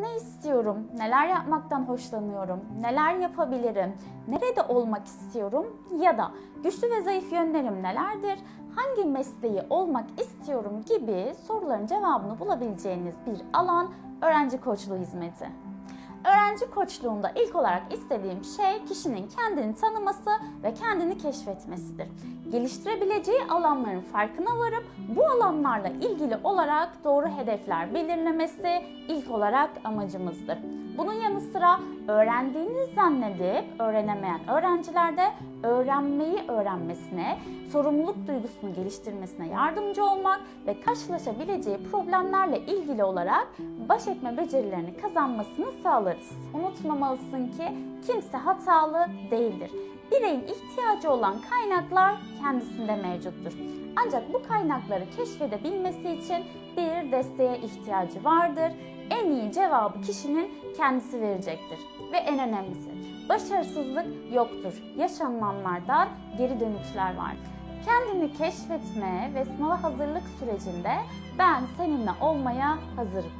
Ne istiyorum? Neler yapmaktan hoşlanıyorum? Neler yapabilirim? Nerede olmak istiyorum? Ya da güçlü ve zayıf yönlerim nelerdir? Hangi mesleği olmak istiyorum gibi soruların cevabını bulabileceğiniz bir alan öğrenci koçluğu hizmeti. Öğrenci koçluğunda ilk olarak istediğim şey kişinin kendini tanıması ve kendini keşfetmesidir. Geliştirebileceği alanların farkına varıp bu alanlarla ilgili olarak doğru hedefler belirlemesi ilk olarak amacımızdır. Bunun yanı sıra öğrendiğini zannedip öğrenemeyen öğrencilerde öğrenmeyi öğrenmesine, sorumluluk duygusunu geliştirmesine yardımcı olmak ve karşılaşabileceği problemlerle ilgili olarak baş etme becerilerini kazanmasını sağlarız. Unutmamalısın ki kimse hatalı değildir. Bireyin ihtiyacı olan kaynaklar kendisinde mevcuttur. Ancak bu kaynakları keşfedebilmesi için bir desteğe ihtiyacı vardır. En iyi cevabı kişinin kendisi verecektir. Ve en önemlisi başarısızlık yoktur. Yaşananlardan geri dönüşler var. Kendini keşfetme ve sınava hazırlık sürecinde ben seninle olmaya hazırım.